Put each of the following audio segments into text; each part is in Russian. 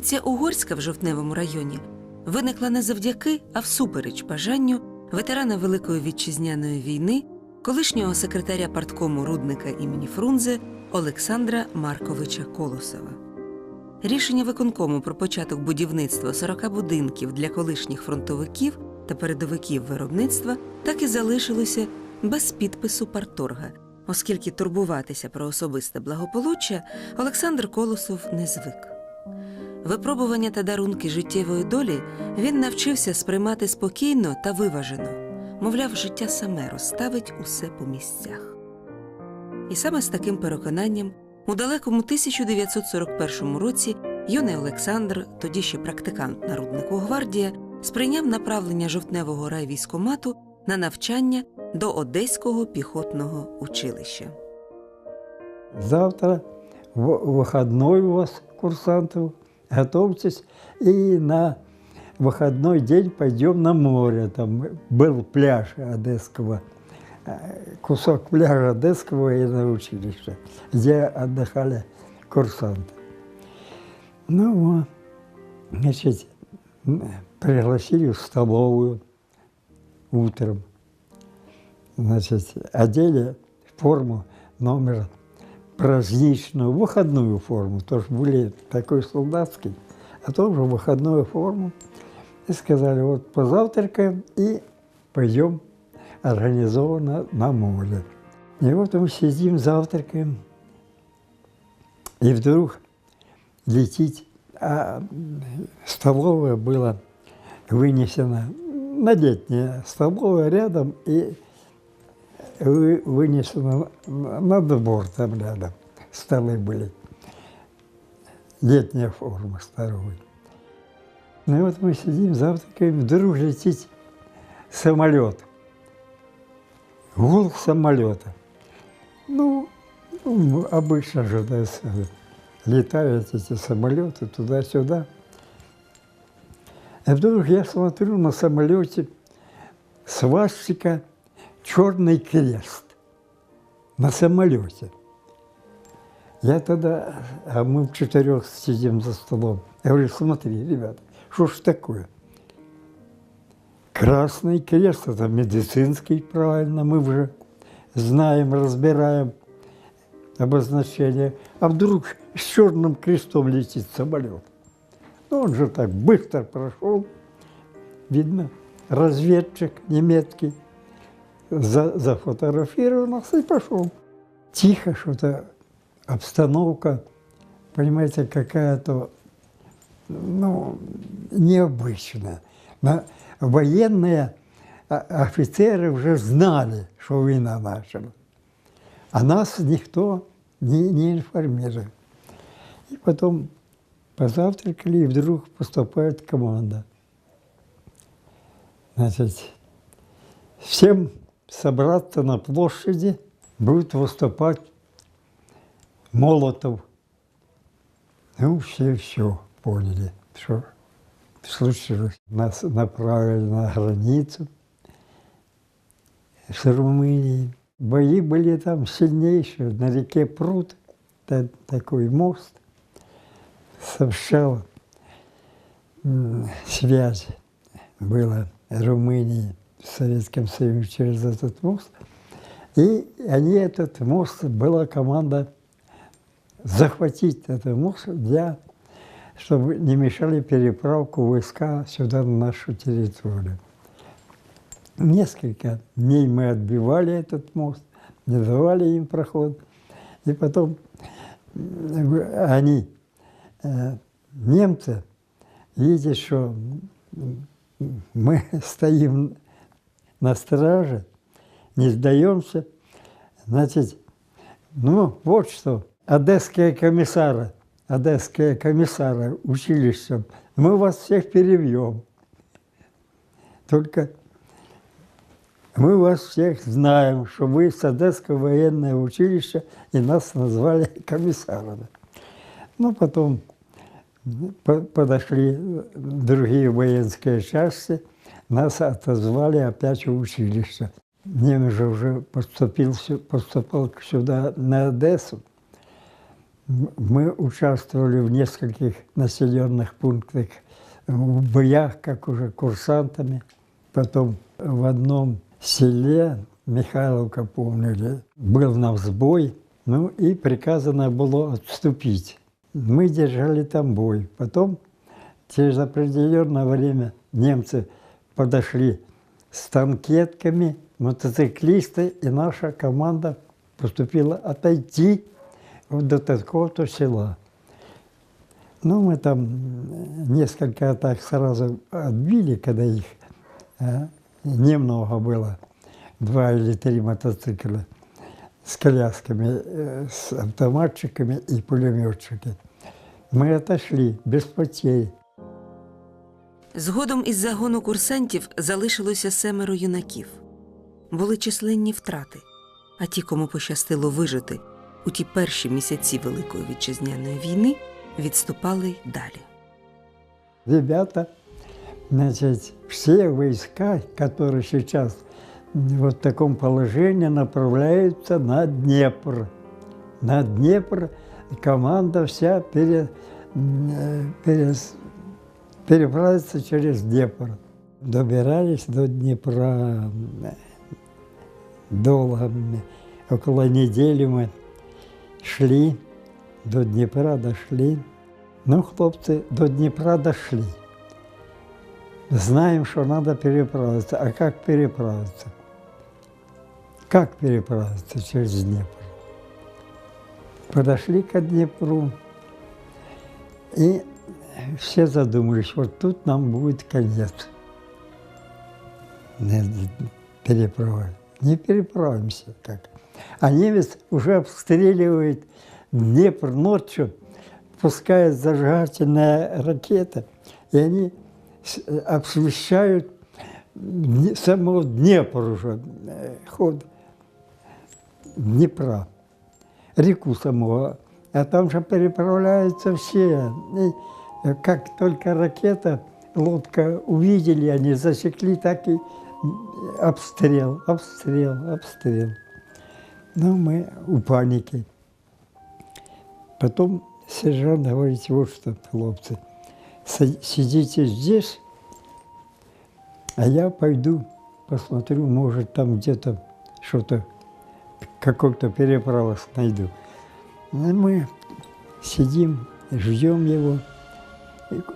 Вулиця Угорська в Жовтневому районі виникла не завдяки, а всупереч бажанню ветерана Великої вітчизняної війни, колишнього секретаря парткому рудника імені Фрунзе Олександра Марковича Колосова. Рішення виконкому про початок будівництва 40 будинків для колишніх фронтовиків та передовиків виробництва так і залишилося без підпису парторга, оскільки турбуватися про особисте благополуччя Олександр Колосов не звик. Випробування та дарунки життєвої долі він навчився сприймати спокійно та виважено, мовляв, життя саме розставить усе по місцях. І саме з таким переконанням у далекому 1941 році юний Олександр, тоді ще практикант на руднику гвардія, сприйняв направлення жовтневого райвійськомату на навчання до Одеського піхотного училища. Завтра в- выходной у вас, курсантов, готовьтесь. И на выходной день пойдем на море. Там был пляж Одесского, э, кусок пляжа Одесского военного училища, где отдыхали курсанты. Ну вот, значит, пригласили в столовую утром. Значит, одели форму номер праздничную, выходную форму, тоже были такой солдатский, а тоже выходную форму. И сказали, вот позавтракаем и пойдем организованно на море. И вот мы сидим, завтракаем, и вдруг летит, а столовая была вынесена на летняя столовая рядом, и вы- вынесено на на двор там рядом. Столы были. Летняя форма старой. Ну и вот мы сидим, завтракаем, вдруг летит самолет. Гул самолета. Ну, ну, обычно же да, летают эти самолеты туда-сюда. И вдруг я смотрю на самолете свастика черный крест на самолете. Я тогда, а мы в четырех сидим за столом. Я говорю, смотри, ребята, что ж такое? Красный крест, это медицинский, правильно, мы уже знаем, разбираем обозначение. А вдруг с черным крестом летит самолет? Ну, он же так быстро прошел, видно, разведчик немецкий, за, зафотографировал нас и пошел. Тихо что-то, обстановка, понимаете, какая-то, ну, необычная. На- военные а, офицеры уже знали, что война начала. А нас никто не, не информировал. И потом позавтракали, и вдруг поступает команда. Значит, всем собраться на площади, будет выступать Молотов. Ну, все все поняли, что случилось. Нас направили на границу с Румынией. Бои были там сильнейшие. На реке Прут, та- такой мост, сообщал связь была Румынии с Советским Союзом через этот мост. И они этот мост, была команда захватить этот мост для, чтобы не мешали переправку войска сюда, на нашу территорию. Несколько дней мы отбивали этот мост, не давали им проход. И потом они, э, немцы, видят, что мы стоим на страже, не сдаемся. Значит, ну вот что, одесские комиссары, одесские комиссары училища, мы вас всех перебьем. Только мы вас всех знаем, что вы с Одесского военное училище, и нас назвали комиссарами. Ну, потом по- подошли другие воинские части, нас отозвали опять в училище. Немец же уже поступил, поступал сюда на Одессу. Мы участвовали в нескольких населенных пунктах в боях, как уже курсантами. Потом в одном селе, Михайловка, помнили, был на взбой, ну и приказано было отступить. Мы держали там бой. Потом через определенное время немцы подошли с танкетками, мотоциклисты, и наша команда поступила отойти до такого-то села. Ну, мы там м, несколько атак сразу отбили, когда их э, немного было, два или три мотоцикла с колясками, э, с автоматчиками и пулеметчики. Мы отошли без потерь. Згодом із загону курсантів залишилося семеро юнаків. Були численні втрати, а ті, кому пощастило вижити у ті перші місяці Великої вітчизняної війни, відступали далі. Ребята, значит, все войска, которые сейчас вот в таком положении направляются на Днепр. На Днепр команда вся пере, м, э, перес- переправится через Днепр. Добирались до Днепра м, долго, м, около недели мы шли, до Днепра дошли. Ну, хлопцы, до Днепра дошли. Знаем, что надо переправиться. А как переправиться? Как переправиться через Днепр? Подошли к Днепру, и все задумались, вот тут нам будет конец. Не переправим. Не переправимся как. А немец уже обстреливает Днепр ночью, пускает зажигательная ракета, и они освещают Дне- самого Днепр уже, э, ход Днепра, реку самого. А там же переправляются все. И э, как только ракета, лодка увидели, они засекли, так и обстрел, обстрел, обстрел. Ну, мы у паники. Потом сержант говорит, вот что, хлопцы, си- сидите здесь, а я пойду посмотрю, может, там где-то что-то, какой-то переправок найду. Ну, мы сидим, ждем его.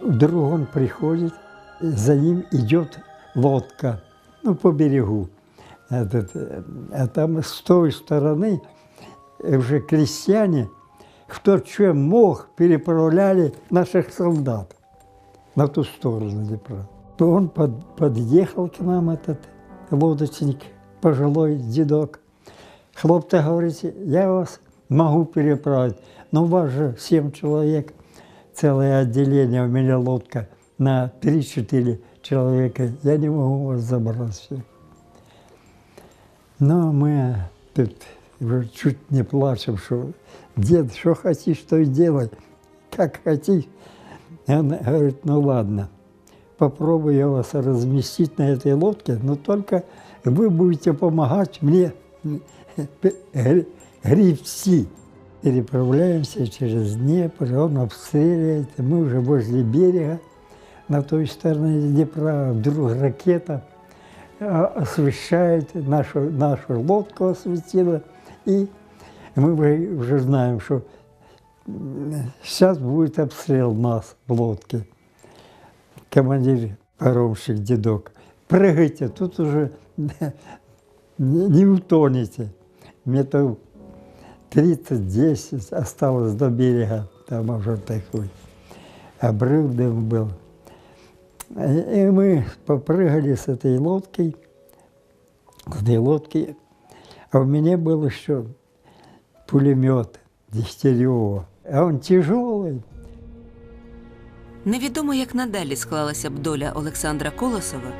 Вдруг он приходит, за ним идет лодка, ну, по берегу. Этот, э, а там с той стороны уже крестьяне, кто чем мог, переправляли наших солдат на ту сторону Днепра. То Он под- подъехал к нам, этот лодочник, пожилой дедок. Хлопцы, говорите, я вас могу переправить, но у вас же семь человек, целое отделение, у меня лодка на 3-4 человека, я не могу вас забрать всех. Но мы тут чуть не плачем, что дед, что хотишь, то и делай, как хотишь. И Он говорит, ну ладно, попробую я вас разместить на этой лодке, но только вы будете помогать мне гре- гребсти. Переправляемся через Днепр, он обстреливает, мы уже возле берега, на той стороне Днепра, вдруг ракета освещает нашу, нашу лодку осветила, и мы уже- знаем, что сейчас будет обстрел нас в лодке. Командир паромщик, дедок, прыгайте, тут уже не утонете. Метров 30-10 осталось до берега, там уже такой обрыв дым был. И и мы попрыгали с этой лодкой, с этой лодки, а у меня был еще пулемет Дегтярева. А он тяжелый, Невідомо, як надалі склалася б доля Олександра Колосова,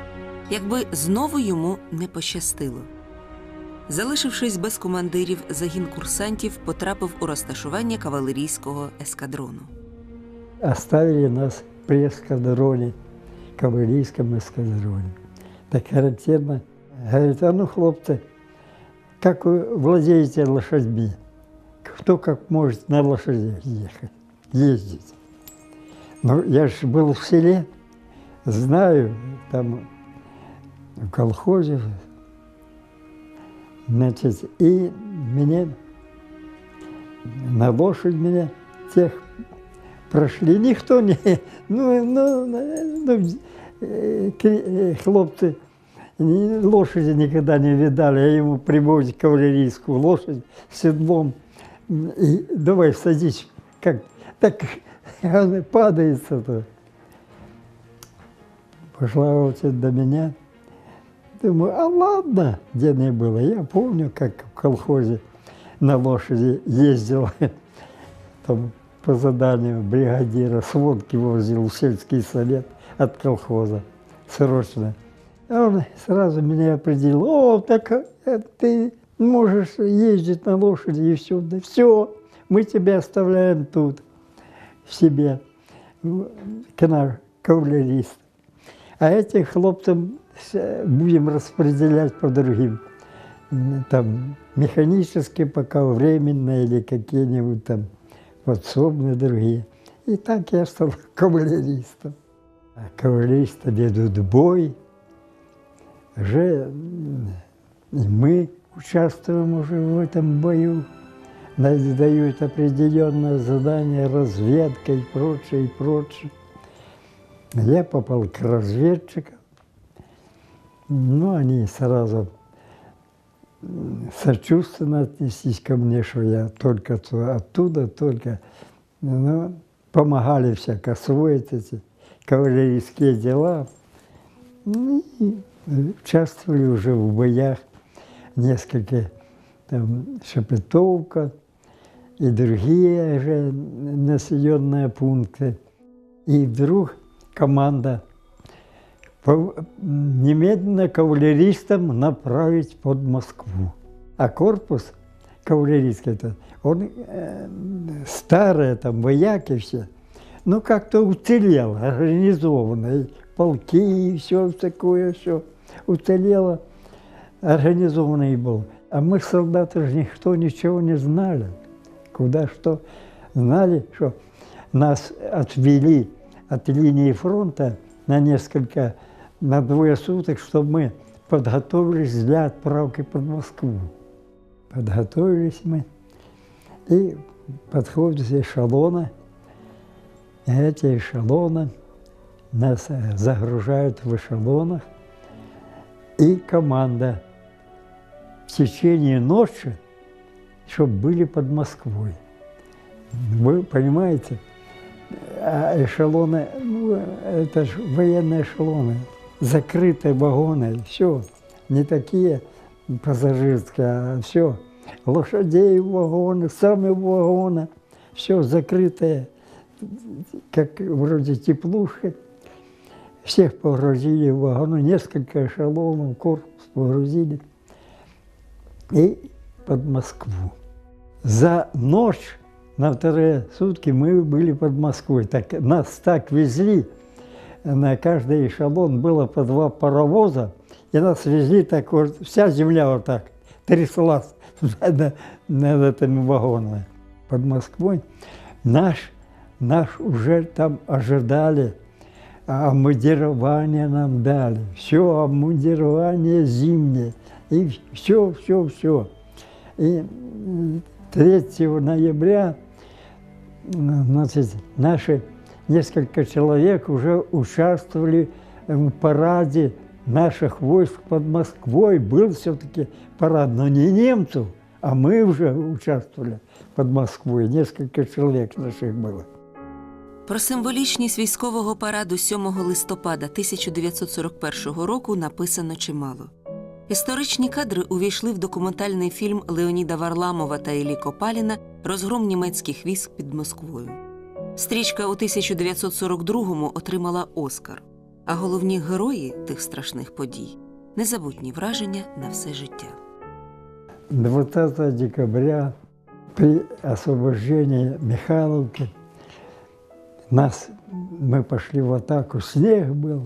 якби знову йому не пощастило. Залишившись без командирів, загін курсантів потрапив у розташування кавалерійського ескадрону. оставили нас при эскадроне, Кавалерийском эскадроне. Так характерно. Говорит, а ну, хлопцы, как вы владеете лошадьми? кто как может на лошади ехать, ездить. Но я же был в селе, знаю, там в колхозе, значит, и мне на лошадь меня тех прошли. Никто не, ну, ну, ну э, ки- э, хлопцы ни- лошади никогда не видали, а ему привозят кавалерийскую лошадь с седлом. И давай садись, как, так она падается-то. Пошла очередь до меня. Думаю, а ладно, где не было. Я помню, как в колхозе на лошади ездил, там по заданию бригадира сводки возил в сельский совет от колхоза срочно. А он сразу меня определил, о, так э, ты можешь ездить на лошади и все, да все, мы тебя оставляем тут, в себе, к нам, кавалерист. А этих хлопцам с- будем распределять по другим. Там механические пока временные или какие-нибудь там подсобные другие. И так я стал кавалеристом. А кавалеристы ведут бой. Уже и мы участвуем уже в этом бою. Нам дают определенное задание, разведка и прочее, и прочее. Я попал к разведчикам. Ну, они сразу сочувственно отнеслись ко мне, что я только то- оттуда, только ну, помогали всяко освоить эти кавалерийские дела. Ну, и участвовали уже в боях несколько, там, Шепетовка и другие же населенные пункты. И вдруг команда немедленно кавалеристам направить под Москву. А корпус кавалерийский, это, он э, старые там вояки все, ну как-то уцелел, организованно, и полки и все такое, все уцелело, организованный был. А мы, солдаты, же никто ничего не знали, куда что. Знали, что нас отвели от линии фронта на несколько, на двое суток, чтобы мы подготовились для отправки под Москву. Подготовились мы, и подходят эшелоны, и эти эшелоны нас загружают в эшелонах, и команда в течение ночи, чтобы были под Москвой. Вы понимаете, а эшелоны, ну, это же военные эшелоны, закрытые вагоны, все, не такие пассажирские, а все. Лошадей в вагоны, сами в вагоны, все закрытое, как вроде теплушки. Всех погрузили в вагоны, несколько эшелонов, корпус погрузили. И под Москву. За ночь на вторые сутки мы были под Москвой. Так, нас так везли, на каждый эшелон было по два паровоза, и нас везли так вот, вся земля вот так тряслась над, над этими вагонами. Под Москвой наш, наш уже там ожидали, а обмундирование нам дали, все обмундирование зимнее, и все, все, все. И м, 3 ноября значит, наши несколько человек уже участвовали в параде наших войск под Москвой. Был все-таки парад, но не немцев, а мы уже участвовали под Москвой. Несколько человек наших было. Про символічність військового параду 7 листопада 1941 року написано чимало. Історичні кадри увійшли в документальний фільм Леоніда Варламова та Іллі Копаліна Розгром німецьких військ під Москвою. Стрічка у 1942-му отримала Оскар, а головні герої тих страшних подій незабутні враження на все життя. 20 декабря при освобождении Михайловки нас, мы пошли в атаку, снег был,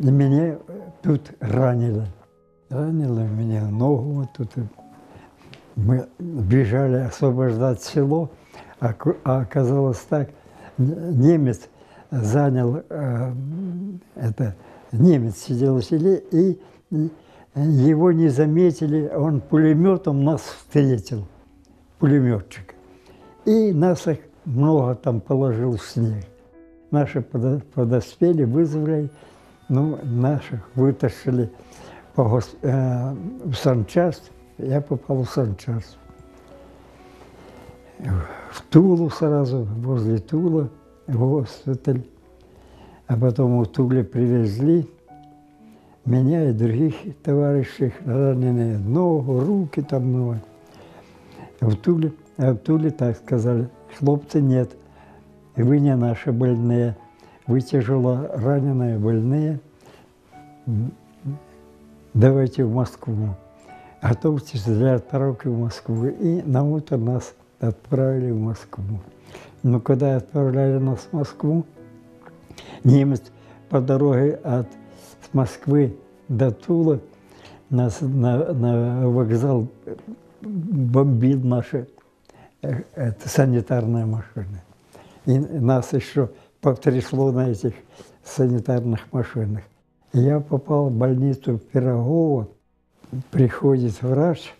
и меня тут ранили. Ранило меня ногу вот тут, Мы бежали освобождать село, а ку- а оказалось так, н- немец занял, э, это, немец сидел в селе, и его не заметили, он пулеметом нас встретил, пулеметчик. И нас их много там положил в снег. Наши подо- подоспели, вызвали, ну, наших вытащили э, в санчасть. Я попал в санчасть. В Тулу сразу, возле Тула, в госпиталь. А потом в Туле привезли меня и других товарищей, раненые ногу, руки там много. В Туле, а в Туле так сказали, хлопцы нет, вы не наши больные, вы тяжело раненые, больные, давайте в Москву. Готовьтесь для отправки в Москву. И на утро нас отправили в Москву. Но когда отправляли нас в Москву, немец по дороге от Москвы до Тула нас на, на вокзал бомбил наши э, это, санитарные машины. И нас еще потрясло на этих санитарных машинах. Я попал в больницу в Пирогово. Приходит врач,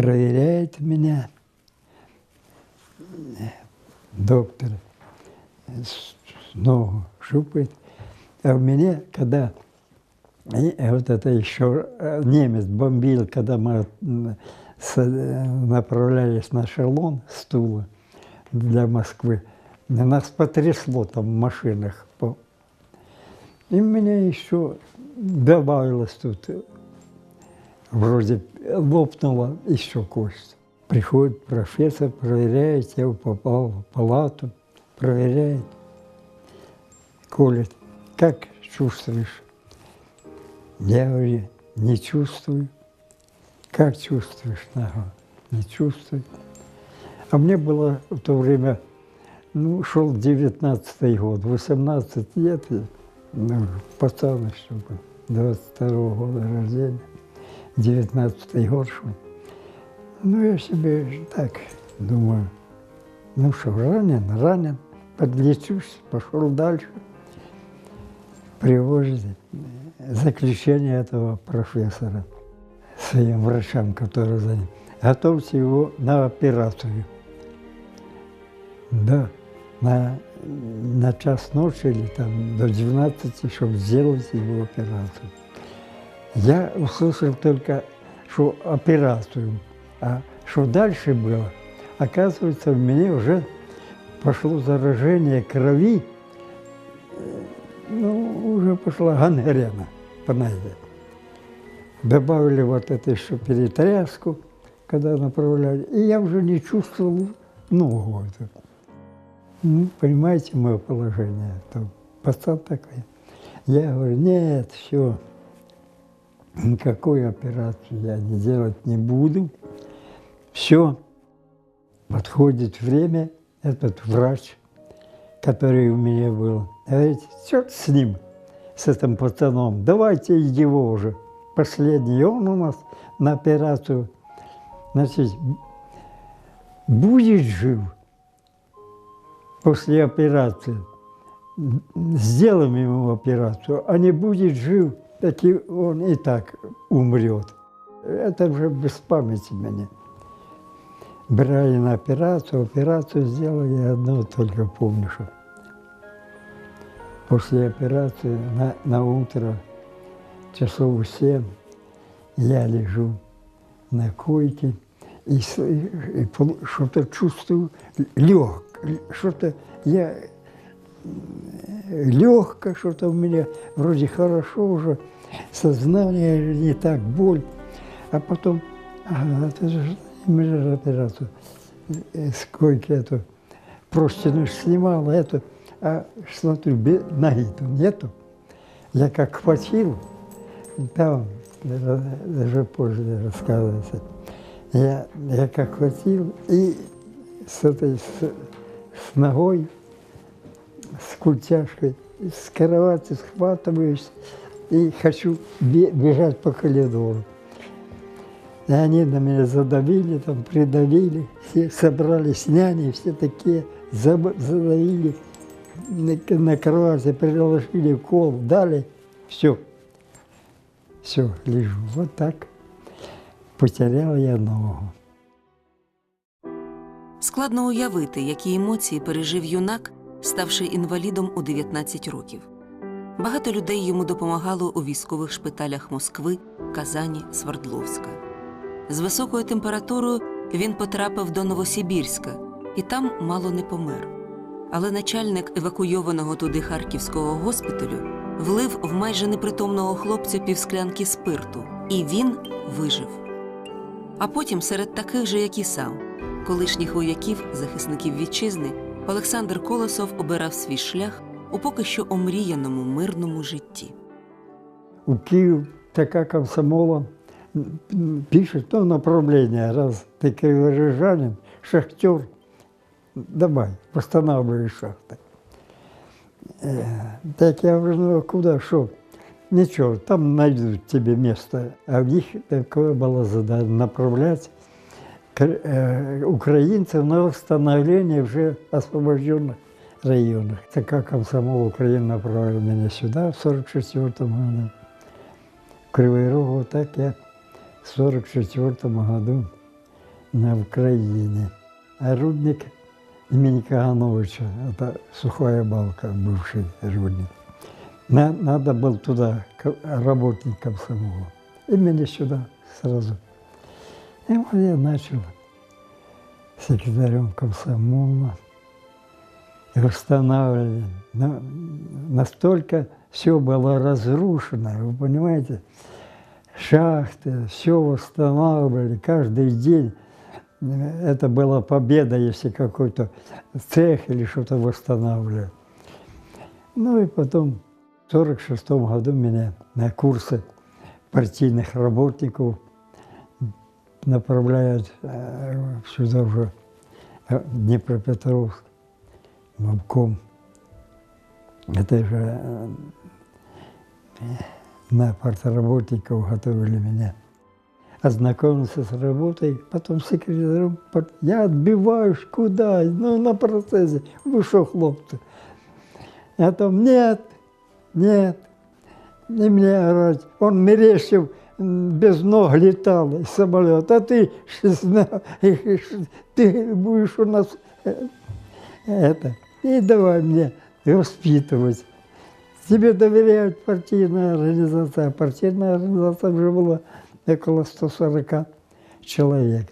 проверяет меня, доктор, ногу щупает. А у меня, когда и вот это еще э, немец бомбил, когда мы э, направлялись на шелон с Тула для Москвы, нас потрясло там в машинах. И мне еще добавилось тут, э, вроде лопнула еще кость. Приходит профессор, проверяет, я попал в палату, проверяет, колет. Как чувствуешь? Я говорю, не чувствую. Как чувствуешь ногу? Не чувствую. А мне было в то время, ну, шел 19 год, 18 лет, ну, пацан еще был, 22 года рождения, 19 год шел. Ну, я себе так думаю, ну что, ранен, ранен, подлечусь, пошел дальше. Привозит заключение этого профессора своим врачам, которые за ним. Готовьте его на операцию. Да, на, на час ночи или там до 12, чтобы сделать его операцию. Я услышал только, что операцию, а что дальше было, оказывается, у меня уже пошло заражение крови, ну, уже пошла гангрена, понимаете. Добавили вот это еще перетряску, когда направляли, и я уже не чувствовал ногу. Ну, понимаете мое положение, то пацан такой. Я говорю, нет, все, никакой операции я не делать не буду. Все, подходит время, этот врач, который у меня был, говорит, черт с ним, с этим пацаном, давайте его уже. Последний он у нас на операцию. Значит, будет жив после операции, сделаем ему операцию, а не будет жив, так и он и так умрет. Это уже без памяти меня. Брали на операцию, операцию сделали, я одно только помню, что после операции на, на утро часов в семь я лежу на койке и, и пол- что-то чувствую лег, что-то я легко, что-то у меня вроде хорошо уже, сознание не так, боль. А потом, ага, это же мы же операцию, э, с койки эту, простыню снимал, эту, а смотрю, ноги-то нету. Я как хватил, там, даже даже позже рассказывается, я, я как хватил и с этой, с, с ногой, с культяшкой, с кровати схватываюсь и хочу бе- бежать по коридору. И они на меня задавили, там придавили, все собрались няни, все такие задавили на кровати, приложили кол, дали, все. Все, лежу. Вот так потерял я ногу. Складно уявити, які емоції пережив юнак, ставши інвалідом у 19 років. Багато людей йому допомагало у військових шпиталях Москви, Казані, Свердловська. З високою температурою він потрапив до Новосибірська і там мало не помер. Але начальник евакуйованого туди харківського госпіталю влив в майже непритомного хлопця півсклянки спирту, і він вижив. А потім серед таких же, як і сам, колишніх вояків, захисників вітчизни, Олександр Колосов обирав свій шлях у поки що омріяному мирному житті. У Киев такая комсомола м, м, пишет, ну, направление, раз ты криворижанин, шахтер, давай, восстанавливай шахты. Э, Так я говорю, ну а куда, что? Ничего, там найдут тебе место. А в них такое было задание направлять кр- э, украинцев на восстановление уже освобожденных районах. Такая комсомол Украины направила меня сюда в 44 году. В Кривой Рог, вот так я в 44 году на Украине. А рудник имени Кагановича, это сухая балка, бывший рудник. На- надо был туда, ко- работник комсомола. И меня сюда сразу. И вот я начал секретарем комсомола. И восстанавливали. Но настолько все было разрушено, вы понимаете? Шахты, все восстанавливали каждый день. Это была победа, если какой-то цех или что-то восстанавливали. Ну и потом в 1946 году меня на курсы партийных работников направляют э, сюда уже, э, Днепропетровск, в обком. Это же э, на партработников готовили меня. Ознакомился с работой, потом секретарем. Я отбиваюсь, куда? Ну, на процессе. Вы что, хлопцы? Я там, нет, нет. И мне орать. Он Мерещев м, без ног летал из самолета. А ты, ты будешь у нас э, это. И давай мне воспитывать. Тебе доверяют партийная организация. А партийная организация уже была около 140 человек.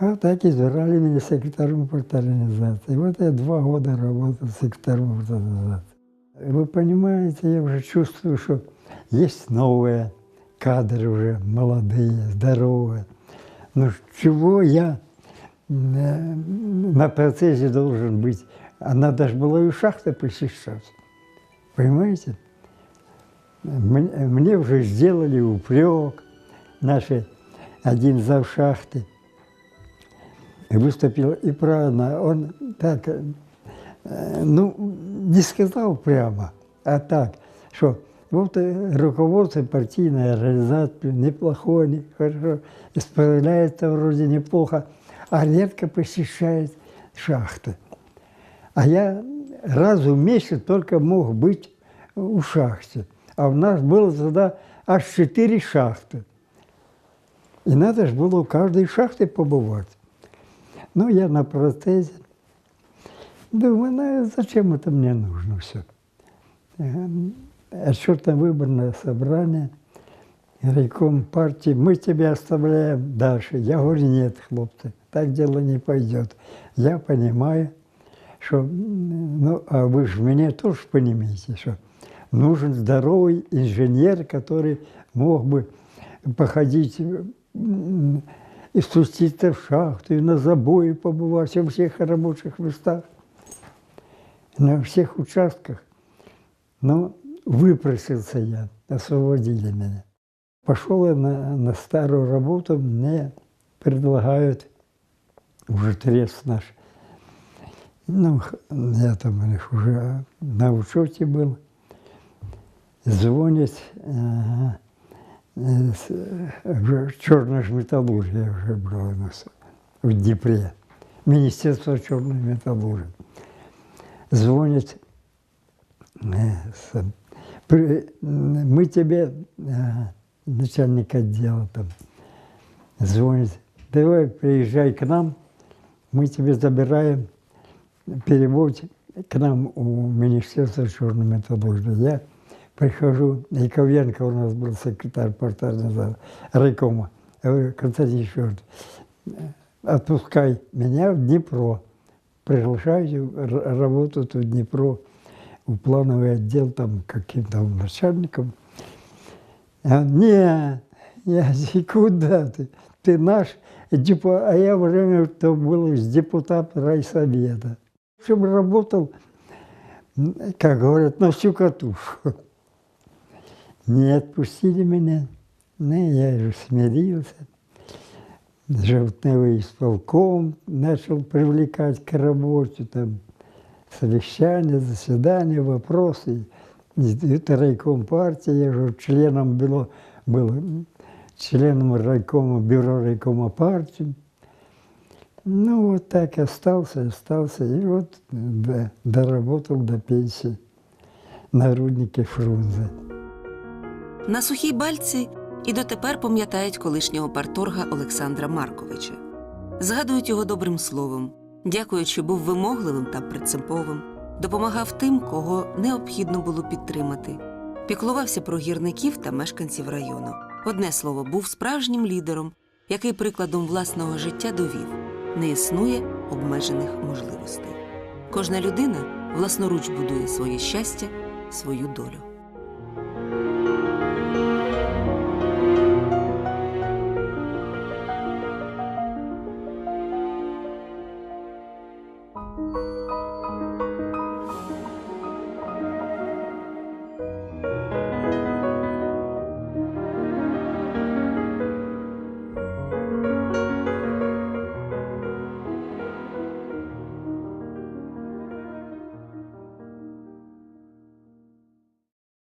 Вот так избирали меня секретарем парторганизации. Вот я два года работал секретарем парторганизации. Вы понимаете, я уже чувствую, что есть новые кадры уже, молодые, здоровые. Но чего я э, на процессе должен быть? А надо же было и шахты посещать. Понимаете? Мне, уже сделали упрек, наши один зав шахты выступил и правильно, он так, э, ну, не сказал прямо, а так, что вот э, руководство партийной организации неплохое, не- хорошо, исправляется вроде неплохо, а редко посещает шахты. А я раз в месяц только мог быть у шахте. А у нас было тогда аж четыре шахты. И надо же было у каждой шахты побывать. Ну, я на процессе. Думаю, ну, зачем это мне нужно все? Отчетно-выборное собрание, райком партии, мы тебя оставляем дальше. Я говорю, нет, хлопцы, так дело не пойдет. Я понимаю, что, ну, а вы же меня тоже понимаете, что нужен здоровый инженер, который мог бы походить и спуститься в шахту, и на забое побывать, во всех рабочих местах, на всех участках. Но выпросился я, освободили меня. Пошел я на, на старую работу, мне предлагают уже трест наш. Ну, х- я там говоришь, уже на учете был. Звонит, ага, е, с- вже чорна ж металургія вже була у нас в Дніпрі. Міністерство чорної металургії. Дзвонять. е, с- при- мы тебе, е, начальник отдела там, звонит, давай приезжай к нам, мы тебе забираем, переводь к нам у Министерства черной металлургии. Я прихожу, и Ковенко у нас был секретарь портального райкома. Я говорю, Константин Федорович, отпускай меня в Днепро. Приглашайте р- работать в Днепро, в плановый отдел там каким-то начальником. А, не, я куда ты? Ты наш, депу- а я время то был депутат райсовета. Чтобы работал, м, как говорят, на всю катушку. Не отпустили меня. Ну, я же смирился. Желтневый исполком начал привлекать к работе, там, совещания, заседания, вопросы. И Это райком партии, я же членом было, был членом райкома, бюро райкома партии. Ну, вот так и остался, остался. И вот до- доработал до пенсии на руднике Фрунзе. На сухій бальці і дотепер пам'ятають колишнього парторга Олександра Марковича. Згадують його добрим словом, дякують, що був вимогливим та принциповим, допомагав тим, кого необхідно було підтримати, піклувався про гірників та мешканців району. Одне слово, був справжнім лідером, який прикладом власного життя довів не існує обмежених можливостей. Кожна людина власноруч будує своє щастя, свою долю.